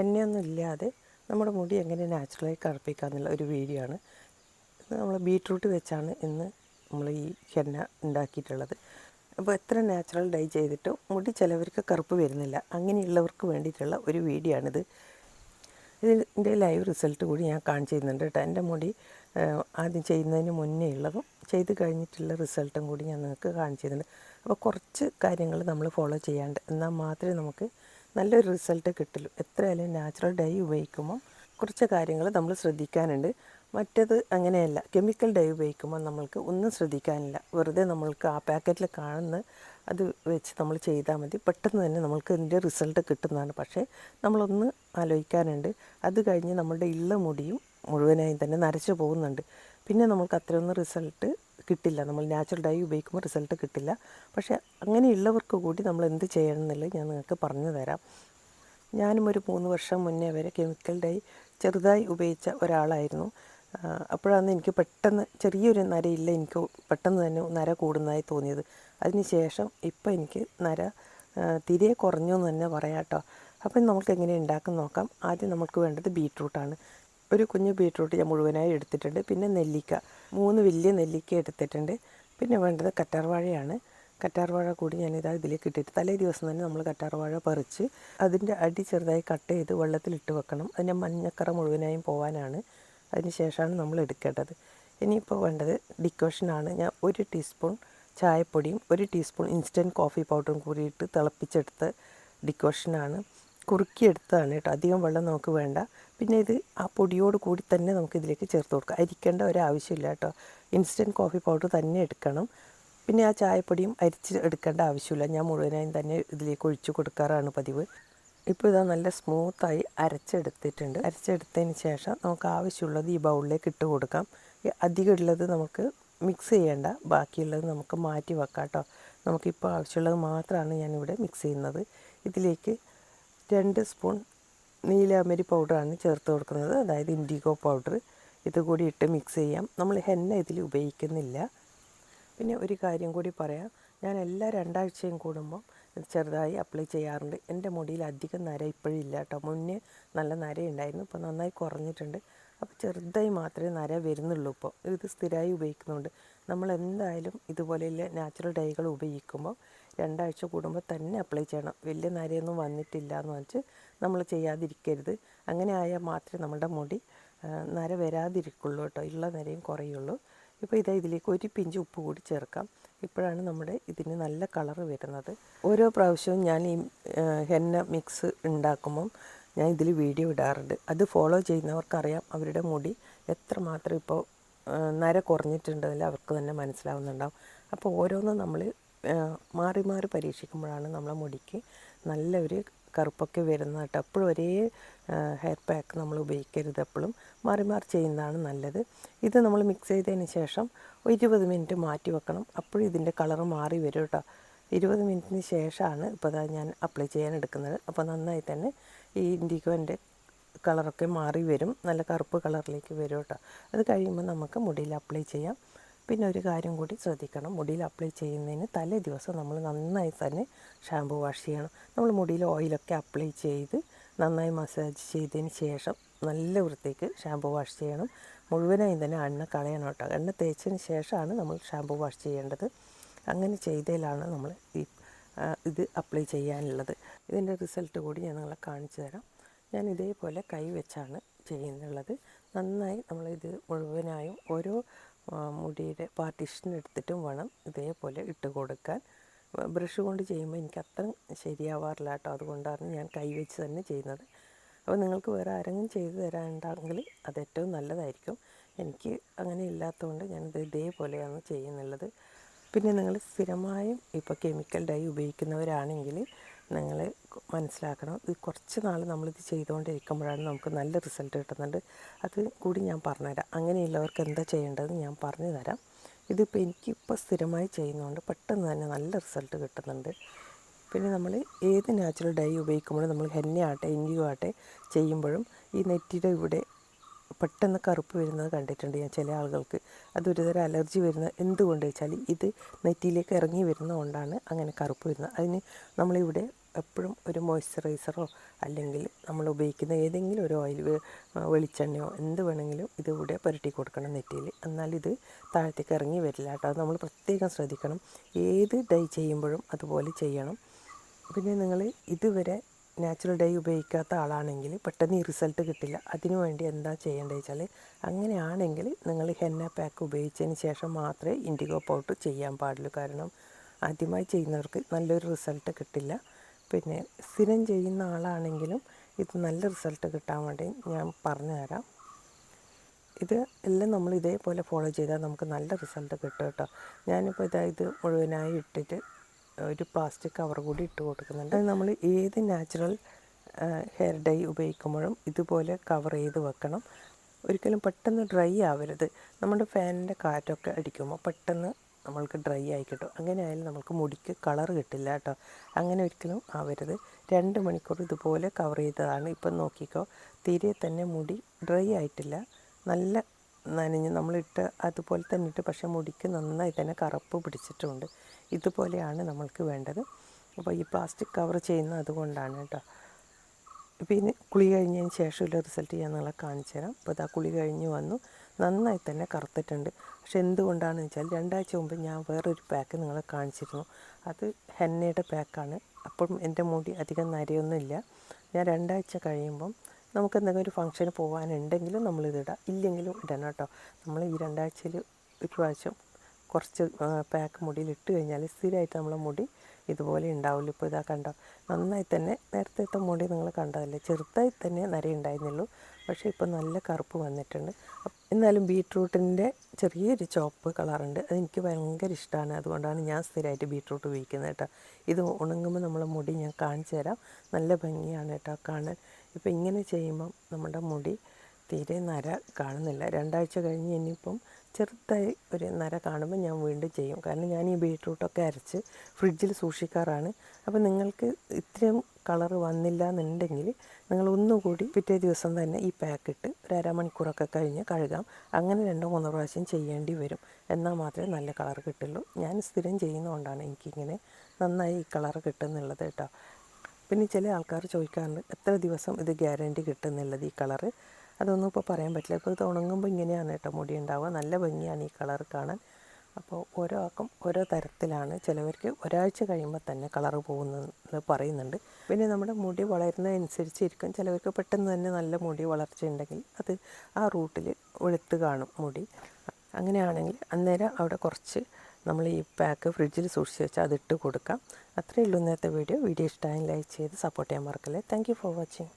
എണ്ണയൊന്നും ഇല്ലാതെ നമ്മുടെ മുടി എങ്ങനെ നാച്ചുറലായി കറുപ്പിക്കുക എന്നുള്ള ഒരു വീഡിയോ ആണ്. നമ്മൾ ബീട്രൂട്ട് വെച്ചാണ് ഇന്ന് നമ്മൾ ഈ എണ്ണ ഉണ്ടാക്കിയിട്ടുള്ളത്. അപ്പോൾ എത്ര നാച്ചുറൽ ഡൈ ചെയ്തിട്ടും മുടി ചിലവർക്ക് കറുപ്പ് വരുന്നില്ല. അങ്ങനെയുള്ളവർക്ക് വേണ്ടിയിട്ടുള്ള ഒരു വീഡിയോ ആണിത്. ഇതിന്റെ ലൈവ് റിസൾട്ട് കൂടി ഞാൻ കാണിച്ചു തരുന്നുണ്ട് കേട്ടോ. എന്റെ മുടി ആദ്യം ചെയ്യുന്നതിന് മുന്നേ ഉള്ളതും ചെയ്ത് കഴിഞ്ഞിട്ടുള്ള റിസൾട്ടും കൂടി ഞാൻ നിങ്ങൾക്ക് കാണിച്ചു തരുന്നുണ്ട് അപ്പോൾ കുറച്ച് കാര്യങ്ങൾ നമ്മൾ ഫോളോ ചെയ്യാണ്ട് എന്നാൽ മാത്രമേ നമുക്ക് നല്ലൊരു റിസൾട്ട് കിട്ടുള്ളൂ എത്രയായാലും നാച്ചുറൽ ഡൈ ഉപയോഗിക്കുമ്പോൾ കുറച്ച് കാര്യങ്ങൾ നമ്മൾ ശ്രദ്ധിക്കാനുണ്ട്. മറ്റത് അങ്ങനെയല്ല. കെമിക്കൽ ഡൈ ഉപയോഗിക്കുമ്പോൾ നമ്മൾക്ക് ഒന്നും ശ്രദ്ധിക്കാനില്ല. വെറുതെ നമ്മൾക്ക് ആ പാക്കറ്റിൽ കാണുന്ന അത് വെച്ച് നമ്മൾ ചെയ്താൽ മതി. പെട്ടെന്ന് തന്നെ നമ്മൾക്ക് ഇതിന്റെ റിസൾട്ട് കിട്ടുന്നതാണ്. പക്ഷേ നമ്മളൊന്ന് ആലോചിക്കാനുണ്ട്. അത് കഴിഞ്ഞ് നമ്മളുടെ ഇള്ള മുടിയും മുഴുവനായും തന്നെ നരച്ചു പോകുന്നുണ്ട്. പിന്നെ നമുക്ക് അത്രയൊന്നും റിസൾട്ട് കിട്ടില്ല. നമ്മൾ നാച്ചുറൽ ഡൈ ഉപയോഗിക്കുമ്പോൾ റിസൾട്ട് കിട്ടില്ല. പക്ഷേ അങ്ങനെയുള്ളവർക്ക് കൂടി നമ്മൾ എന്ത് ചെയ്യണം എന്നുള്ളത് ഞാൻ നിങ്ങൾക്ക് പറഞ്ഞു തരാം. ഞാനും ഒരു മൂന്ന് വർഷം മുന്നേ വരെ കെമിക്കൽ ഡൈ ചെറുതായി ഉപയോഗിച്ച ഒരാളായിരുന്നു. അപ്പോഴാണ് എനിക്ക് പെട്ടെന്ന് ചെറിയൊരു നരയില്ല എനിക്ക് പെട്ടെന്ന് തന്നെ നര കൂടുന്നതായി തോന്നിയത്. അതിന് ശേഷം ഇപ്പം എനിക്ക് നര തിരിയെ തിരെ കുറഞ്ഞു എന്ന് തന്നെ പറയാം കേട്ടോ. അപ്പം നമുക്ക് എങ്ങനെ ഉണ്ടാക്കും നോക്കാം? ആദ്യം നമുക്ക് വേണ്ടത് ബീട്രൂട്ടാണ്. ഒരു കുഞ്ഞ് ബീട്രൂട്ട് ഞാൻ മുഴുവനായി എടുത്തിട്ടുണ്ട്. പിന്നെ നെല്ലിക്ക. മൂന്ന് വലിയ നെല്ലിക്ക എടുത്തിട്ടുണ്ട്. പിന്നെ വേണ്ടത് കറ്റാർവാഴയാണ്. കറ്റാർവാഴ കൂടി ഞാനിതാ ഇതിലേക്ക് ഇട്ടിട്ട് തലേ ദിവസം തന്നെ നമ്മൾ കറ്റാർവാഴ പറിച്ച് അതിന്റെ അടി ചെറുതായി കട്ട് ചെയ്ത് വെള്ളത്തിലിട്ട് വെക്കണം. അതിന്റെ മഞ്ഞക്കറ മുഴുവനായും പോകാനാണ് അതിന് ശേഷമാണ് നമ്മൾ എടുക്കേണ്ടത്. ഇനിയിപ്പോൾ വേണ്ടത് ഡിക്കോഷനാണ്. ഞാൻ ഒരു ടീസ്പൂൺ ചായപ്പൊടിയും ഒരു ടീസ്പൂൺ ഇൻസ്റ്റന്റ് കോഫി പൗഡറും കൂടിയിട്ട് തിളപ്പിച്ചെടുത്ത് ഡിക്കോഷനാണ്. കുറുക്കിയെടുത്തതാണ് കേട്ടോ. അധികം വെള്ളം നമുക്ക് വേണ്ട. പിന്നെ ഇത് ആ പൊടിയോട് കൂടി തന്നെ നമുക്ക് ഇതിലേക്ക് ചേർത്ത് കൊടുക്കാം. അരിക്കേണ്ട ഒരാവശ്യമില്ല കേട്ടോ. ഇൻസ്റ്റന്റ് കോഫി പൗഡർ തന്നെ എടുക്കണം. പിന്നെ ആ ചായപ്പൊടിയും അരിച്ച് എടുക്കേണ്ട ആവശ്യമില്ല. ഞാൻ മുഴുവനായും തന്നെ ഇതിലേക്ക് ഒഴിച്ചു കൊടുക്കാറാണ് പതിവ്. ഇപ്പോൾ ഇതാ നല്ല സ്മൂത്തായി അരച്ചെടുത്തിട്ടുണ്ട്. അരച്ചെടുത്തതിന് ശേഷം നമുക്ക് ആവശ്യമുള്ളത് ഈ ബൗളിലേക്ക് ഇട്ട് കൊടുക്കാം. അധികം ഉള്ളത് നമുക്ക് മിക്സ് ചെയ്യേണ്ട. ബാക്കിയുള്ളത് നമുക്ക് മാറ്റി വെക്കാം കേട്ടോ. നമുക്കിപ്പോൾ ആവശ്യമുള്ളത് മാത്രമാണ് ഞാനിവിടെ മിക്സ് ചെയ്യുന്നത്. ഇതിലേക്ക് രണ്ട് സ്പൂൺ നീലാമരി പൗഡറാണ് ചേർത്ത് കൊടുക്കുന്നത്. അതായത് ഇൻഡിഗോ പൗഡർ. ഇത് കൂടി ഇട്ട് മിക്സ് ചെയ്യാം. നമ്മൾ ഹെന്ന ഇതിൽ ഉപയോഗിക്കുന്നില്ല. പിന്നെ ഒരു കാര്യം കൂടി പറയാം. ഞാൻ എല്ലാ രണ്ടാഴ്ചയും കൂടുമ്പോൾ ചെറുതായി അപ്ലൈ ചെയ്യാറുണ്ട്. എന്റെ മുടിയിൽ അധികം നര ഇപ്പോഴും ഇല്ല കേട്ടോ. മുന്നേ നല്ല നര ഉണ്ടായിരുന്നു ഇപ്പോൾ നന്നായി കുറഞ്ഞിട്ടുണ്ട്. അപ്പോൾ ചെറുതായി മാത്രമേ നര വരുന്നുള്ളൂ ഇപ്പോൾ ഇത് സ്ഥിരമായി ഉപയോഗിക്കുന്നുണ്ട്. നമ്മൾ എന്തായാലും ഇതുപോലെയുള്ള നാച്ചുറൽ ഡൈകൾ ഉപയോഗിക്കുമ്പോൾ രണ്ടാഴ്ച കൂടുമ്പോൾ തന്നെ അപ്ലൈ ചെയ്യണം. വലിയ നരയൊന്നും വന്നിട്ടില്ല എന്ന് വെച്ച് നമ്മൾ ചെയ്യാതിരിക്കരുത്. അങ്ങനെ ആയാൽ മാത്രമേ നമ്മുടെ മുടി നര വരാതിരിക്കുള്ളൂ കേട്ടോ. ഉള്ള നരയും കുറയുള്ളൂ. ഇപ്പോൾ ഇതാ ഇതിലേക്ക് ഒരു പിഞ്ച് ഉപ്പ് കൂടി ചേർക്കാം. ഇപ്പോഴാണ് നമ്മുടെ ഇതിന് നല്ല കളർ വരുന്നത്. ഓരോ പ്രാവശ്യവും ഞാൻ ഈ ഹെന്ന മിക്സ് ഉണ്ടാക്കുമ്പം ഞാൻ ഇതിൽ വീഡിയോ ഇടാറുണ്ട്. അത് ഫോളോ ചെയ്യുന്നവർക്കറിയാം അവരുടെ മുടി എത്രമാത്രം ഇപ്പോൾ നര കുറഞ്ഞിട്ടുണ്ടെങ്കിൽ അവർക്ക് തന്നെ മനസ്സിലാവുന്നുണ്ടാവും. അപ്പോൾ ഓരോന്നും നമ്മൾ മാറി മാറി പരീക്ഷിക്കുമ്പോഴാണ് നമ്മളെ മുടിക്ക് നല്ല ഒരു കറുപ്പൊക്കെ വരുന്നത് കേട്ടോ എപ്പോഴും ഒരേ ഹെയർ പാക്ക് നമ്മൾ ഉപയോഗിക്കരുത് എപ്പോഴും. മാറി മാറി ചെയ്യുന്നതാണ് നല്ലത്. ഇത് നമ്മൾ മിക്സ് ചെയ്തതിന് ശേഷം ഇരുപത് മിനിറ്റ് മാറ്റി വെക്കണം. അപ്പോഴും ഇതിന്റെ കളറ് മാറി വരും കേട്ടോ. ഇരുപത് മിനിറ്റിന് ശേഷമാണ് ഇപ്പോൾ ഞാൻ അപ്ലൈ ചെയ്യാൻ എടുക്കുന്നത്. അപ്പോൾ നന്നായി തന്നെ ഈ ഇൻഡിഗോന്റെ കളറൊക്കെ മാറി വരും. നല്ല കറുപ്പ് കളറിലേക്ക് വരും കേട്ടോ. അത് കഴിയുമ്പോൾ നമുക്ക് മുടിയിൽ അപ്ലൈ ചെയ്യാം. പിന്നെ ഒരു കാര്യം കൂടി ശ്രദ്ധിക്കണം. മുടിയിൽ അപ്ലൈ ചെയ്യുന്നതിന് തലേ ദിവസം നമ്മൾ നന്നായി തന്നെ ഷാമ്പു വാഷ് ചെയ്യണം. നമ്മൾ മുടിയിൽ ഓയിലൊക്കെ അപ്ലൈ ചെയ്ത് നന്നായി മസാജ് ചെയ്തതിന് ശേഷം നല്ല വൃത്തിക്ക് ഷാമ്പു വാഷ് ചെയ്യണം. മുഴുവനായും തന്നെ എണ്ണ കളയണം കേട്ടോ. എണ്ണ തേച്ചതിന് ശേഷമാണ് നമ്മൾ ഷാമ്പു വാഷ് ചെയ്യേണ്ടത്. അങ്ങനെ ചെയ്തതിലാണ് നമ്മൾ ഈ ഇത് അപ്ലൈ ചെയ്യാനുള്ളത്. ഇതിന്റെ റിസൾട്ട് കൂടി ഞാൻ നിങ്ങളെ കാണിച്ചു തരാം. ഞാൻ ഇതേപോലെ കൈ വെച്ചാണ് ചെയ്യുന്നുള്ളത്. നന്നായി നമ്മളിത് മുഴുവനായും ഓരോ മുടിയുടെ പാർട്ടീഷൻ എടുത്തിട്ടും വേണം ഇതേപോലെ ഇട്ട് കൊടുക്കാൻ. ബ്രഷ് കൊണ്ട് ചെയ്യുമ്പോൾ എനിക്ക് അത്ര ശരിയാവാറില്ല കേട്ടോ. അതുകൊണ്ടാണ് ഞാൻ കൈ വെച്ച് തന്നെ ചെയ്യുന്നത്. അപ്പോൾ നിങ്ങൾക്ക് വേറെ ആരെങ്കിലും ചെയ്തു തരാനുണ്ടെങ്കിൽ അത് ഏറ്റവും നല്ലതായിരിക്കും. എനിക്ക് അങ്ങനെ ഇല്ലാത്തതുകൊണ്ട് ഞാനിത് ഇതേപോലെയാണ് ചെയ്യുന്നുള്ളത്. പിന്നെ നിങ്ങൾ സ്ഥിരമായും ഇപ്പോൾ കെമിക്കൽ ഡൈ ഉപയോഗിക്കുന്നവരാണെങ്കിൽ നിങ്ങൾ മനസ്സിലാക്കണം. ഇത് കുറച്ച് നാൾ നമ്മളിത് ചെയ്തുകൊണ്ടിരിക്കുമ്പോഴാണ് നമുക്ക് നല്ല റിസൾട്ട് കിട്ടുന്നുണ്ട്. അത് കൂടി ഞാൻ പറഞ്ഞുതരാം. അങ്ങനെയുള്ളവർക്ക് എന്താ ചെയ്യേണ്ടതെന്ന് ഞാൻ പറഞ്ഞു തരാം ഇതിപ്പോൾ എനിക്കിപ്പോൾ സ്ഥിരമായി ചെയ്യുന്നതുകൊണ്ട് പെട്ടെന്ന് തന്നെ നല്ല റിസൾട്ട് കിട്ടുന്നുണ്ട്. പിന്നെ നമ്മൾ ഏത് നാച്ചുറൽ ഡൈ ഉപയോഗിക്കുമ്പോഴും നമ്മൾ ഹെന്ന ആട്ടെ ഇൻഡിഗോ ആട്ടെ ചെയ്യുമ്പോഴും ഈ നെറ്റിയുടെ ഇവിടെ പെട്ടെന്ന് കറുപ്പ് വരുന്നത് കണ്ടിട്ടുണ്ട് ഞാൻ ചില ആളുകൾക്ക്. അതൊരുതരം അലർജി വരുന്നത് എന്തുകൊണ്ട് വെച്ചാൽ ഇത് നെറ്റിയിലേക്ക് ഇറങ്ങി വരുന്നതുകൊണ്ടാണ് അങ്ങനെ കറുപ്പ് വരുന്നത്. അതിന് നമ്മളിവിടെ എപ്പോഴും ഒരു മോയ്സ്ചറൈസറോ അല്ലെങ്കിൽ നമ്മൾ ഉപയോഗിക്കുന്ന ഏതെങ്കിലും ഒരു ഓയിൽ വെളിച്ചെണ്ണയോ എന്ത് വേണമെങ്കിലും ഇതിവിടെ പുരട്ടി കൊടുക്കണം നെറ്റിയിൽ. എന്നാൽ ഇത് താഴത്തേക്ക് ഇറങ്ങി വരില്ല കേട്ടോ. അത് നമ്മൾ പ്രത്യേകം ശ്രദ്ധിക്കണം. ഏത് ഡൈ ചെയ്യുമ്പോഴും അതുപോലെ ചെയ്യണം. പിന്നെ നിങ്ങൾ ഇതുവരെ നാച്ചുറൽ ഡൈ ഉപയോഗിക്കാത്ത ആളാണെങ്കിൽ പെട്ടെന്ന് ഈ റിസൾട്ട് കിട്ടില്ല. അതിനു വേണ്ടി എന്താ ചെയ്യേണ്ടത് വെച്ചാൽ അങ്ങനെയാണെങ്കിൽ നിങ്ങൾ ഹെന്ന പാക്ക് ഉപയോഗിച്ചതിന് ശേഷം മാത്രമേ ഇൻഡിഗോ പൗഡർ ചെയ്യാൻ പാടുള്ളൂ. കാരണം ആദ്യമായി ചെയ്യുന്നവർക്ക് നല്ലൊരു റിസൾട്ട് കിട്ടില്ല. പിന്നെ സ്ഥിരം ചെയ്യുന്ന ആളാണെങ്കിലും ഇത് നല്ല റിസൾട്ട് കിട്ടാൻ വേണ്ടി ഞാൻ പറഞ്ഞു തരാം ഇത് എല്ലാം നമ്മൾ ഇതേപോലെ ഫോളോ ചെയ്താൽ നമുക്ക് നല്ല റിസൾട്ട് കിട്ടും കേട്ടോ. ഞാനിപ്പോൾ ഇതാ ഇത് മുഴുവനായി ഇട്ടിട്ട് ഒരു പ്ലാസ്റ്റിക് കവർ കൂടി ഇട്ട് കൊടുക്കുന്നുണ്ട്. നമ്മൾ ഏത് നാച്ചുറൽ ഹെയർ ഡൈ ഉപയോഗിക്കുമ്പോഴും ഇതുപോലെ കവർ ചെയ്ത് വെക്കണം. ഒരിക്കലും പെട്ടെന്ന് ഡ്രൈ ആവരുത്. നമ്മുടെ ഫാനിന്റെ കാറ്റൊക്കെ അടിക്കുമ്പോൾ പെട്ടെന്ന് നമ്മൾക്ക് ഡ്രൈ ആയി കിട്ടും അങ്ങനെ ആയാലും നമുക്ക് മുടിക്ക് കളർ കിട്ടില്ല കേട്ടോ. അങ്ങനെ ഒരിക്കലും ആവരുത്. രണ്ട് മണിക്കൂർ ഇതുപോലെ കവർ ചെയ്തതാണ്. ഇപ്പം നോക്കിക്കോ തീരെ തന്നെ മുടി ഡ്രൈ ആയിട്ടില്ല. നല്ല നനഞ്ഞ് നമ്മളിട്ട് അതുപോലെ തന്നെ ഇട്ട് പക്ഷേ മുടിക്ക് നന്നായി തന്നെ കറുപ്പ് പിടിച്ചിട്ടുണ്ട്. ഇതുപോലെയാണ് നമ്മൾക്ക് വേണ്ടത്. അപ്പോൾ ഈ പ്ലാസ്റ്റിക് കവർ ചെയ്യുന്നത് അതുകൊണ്ടാണ് കേട്ടോ. പിന്നെ കുളി കഴിഞ്ഞതിന് ശേഷമുള്ള റിസൾട്ട് ഞാൻ നിങ്ങളെ കാണിച്ചു തരാം അപ്പോൾ ഇതാ കുളി കഴിഞ്ഞ് വന്നു. നന്നായി തന്നെ കറുത്തിട്ടുണ്ട്. പക്ഷെ എന്തുകൊണ്ടാണെന്ന് വെച്ചാൽ രണ്ടാഴ്ച മുമ്പ് ഞാൻ വേറൊരു പാക്ക് നിങ്ങളെ കാണിച്ചിരുന്നു. അത് ഹെന്നയുടെ പാക്കാണ് അപ്പം എന്റെ മുടി അധികം നരയൊന്നുമില്ല. ഞാൻ രണ്ടാഴ്ച കഴിയുമ്പം നമുക്ക് എന്തെങ്കിലും ഒരു ഫംഗ്ഷന് പോകാനുണ്ടെങ്കിലും നമ്മളിതിടാം ഇല്ലെങ്കിലും ഇടണം കേട്ടോ. നമ്മൾ ഈ രണ്ടാഴ്ചയിൽ ഒരു പ്രാവശ്യം കുറച്ച് പാക്ക് മുടിയിൽ ഇട്ട് കഴിഞ്ഞാൽ സ്ഥിരമായിട്ട് നമ്മളെ മുടി ഇതുപോലെ ഉണ്ടാവില്ല. ഇപ്പോൾ ഇതാ കണ്ടോ? നന്നായി തന്നെ നേരത്തെ മുടി നിങ്ങൾ കണ്ടതല്ലേ? ചെറുതായി തന്നെ നര ഉണ്ടായിരുന്നുള്ളൂ. പക്ഷേ ഇപ്പോൾ നല്ല കറുപ്പ് വന്നിട്ടുണ്ട്. എന്നാലും ബീട്രൂട്ടിന്റെ ചെറിയൊരു ചോപ്പ് കളറുണ്ട്. അതെനിക്ക് ഭയങ്കര ഇഷ്ടമാണ്. അതുകൊണ്ടാണ് ഞാൻ സ്ഥിരമായിട്ട് ബീട്രൂട്ട് ഉപയോഗിക്കുന്നത് കേട്ടോ. ഇത് ഉണങ്ങുമ്പോൾ നമ്മളെ മുടി ഞാൻ കാണിച്ചു തരാം. നല്ല ഭംഗിയാണ് കേട്ടോ കാണാൻ. ഇപ്പോൾ ഇങ്ങനെ ചെയ്യുമ്പം നമ്മുടെ മുടി തീരെ നര കാണുന്നില്ല. രണ്ടാഴ്ച കഴിഞ്ഞ് ഇനിയിപ്പം ചെറുതായി ഒരു നര കാണുമ്പോൾ ഞാൻ വീണ്ടും ചെയ്യും. കാരണം ഞാൻ ഈ ബീട്രൂട്ടൊക്കെ അരച്ച് ഫ്രിഡ്ജിൽ സൂക്ഷിക്കാറാണ്. അപ്പോൾ നിങ്ങൾക്ക് ഇത്രയും കളർ വന്നില്ല എന്നുണ്ടെങ്കിൽ നിങ്ങൾ ഒന്നുകൂടി പിറ്റേ ദിവസം തന്നെ ഈ പാക്കിട്ട് ഒരു അരമണിക്കൂറൊക്കെ കഴിഞ്ഞ് കഴുകാം. അങ്ങനെ രണ്ടോ മൂന്നോ പ്രാവശ്യം ചെയ്യേണ്ടി വരും. എന്നാൽ മാത്രമേ നല്ല കളർ കിട്ടുള്ളൂ. ഞാൻ സ്ഥിരം ചെയ്യുന്നതുകൊണ്ടാണ് എനിക്കിങ്ങനെ നന്നായി ഈ കളർ കിട്ടുന്നുള്ളത് കേട്ടോ. പിന്നെ ചില ആൾക്കാർ ചോദിക്കാറുണ്ട് എത്ര ദിവസം ഇത് ഗ്യാരണ്ടി കിട്ടുന്നുള്ളത് ഈ കളറ്? അതൊന്നും ഇപ്പോൾ പറയാൻ പറ്റില്ല. ഇപ്പോൾ ഇത് ഉണങ്ങുമ്പോൾ ഇങ്ങനെയാണ് കേട്ടോ മുടി ഉണ്ടാവുക. നല്ല ഭംഗിയാണ് ഈ കളർ കാണാൻ. അപ്പോൾ ഓരോ ആൾക്കും ഓരോ തരത്തിലാണ്. ചിലവർക്ക് ഒരാഴ്ച കഴിയുമ്പോൾ തന്നെ കളർ പോകുന്നത് പറയുന്നുണ്ട്. പിന്നെ നമ്മുടെ മുടി വളരുന്നതനുസരിച്ചിരിക്കും. ചിലവർക്ക് പെട്ടെന്ന് തന്നെ നല്ല മുടി വളർച്ച ഉണ്ടെങ്കിൽ അത് ആ റൂട്ടിൽ വെളുത്ത് കാണും മുടി. അങ്ങനെയാണെങ്കിൽ അന്നേരം അവിടെ കുറച്ച് നമ്മൾ ഈ പാക്ക് ഫ്രിഡ്ജിൽ സൂക്ഷിച്ച് വെച്ചാൽ അതിട്ട് കൊടുക്കാം. അത്രയേ ഉള്ളൂ ഇന്നത്തെ വീഡിയോ. വീഡിയോ ഇഷ്ടമായി ലൈക്ക് ചെയ്ത് സപ്പോർട്ട് ചെയ്യാൻ മറക്കല്ലേ. Thank for watching.